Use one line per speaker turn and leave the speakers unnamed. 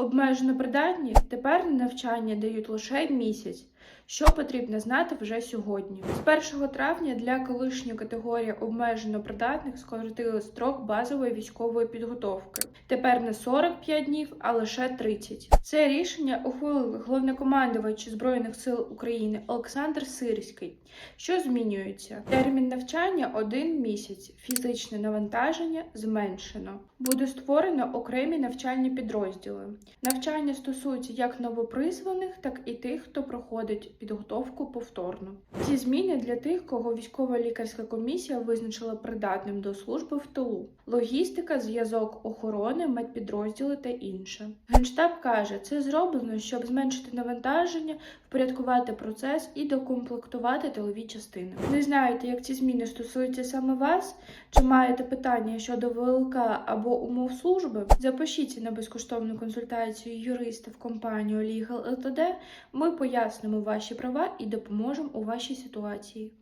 Обмежено придатні тепер на навчання дають лише місяць. Що потрібно знати вже сьогодні? З 1 травня для колишньої категорії обмежено придатних скоротили строк базової військової підготовки. Тепер не 45 днів, а лише 30. Це рішення ухвалив головнокомандувач Збройних сил України Олександр Сирський. Що змінюється? Термін навчання один місяць. Фізичне навантаження зменшено. Буде створено окремі навчальні підрозділи. Навчання стосується як новопризваних, так і тих, хто проходить підготовку повторно. Ці зміни для тих, кого військова лікарська комісія визначила придатним до служби в тилу, логістика, зв'язок охорони, медпідрозділи та інше. Генштаб каже, це зроблено, щоб зменшити навантаження, впорядкувати процес і докомплектувати тилові частини. Ви знаєте, як ці зміни стосуються саме вас? Чи маєте питання щодо ВЛК або умов служби? Запишіться на безкоштовну консультацію юриста в компанію Legal LTD. Ми пояснимо ваші права і допоможемо у вашій ситуації.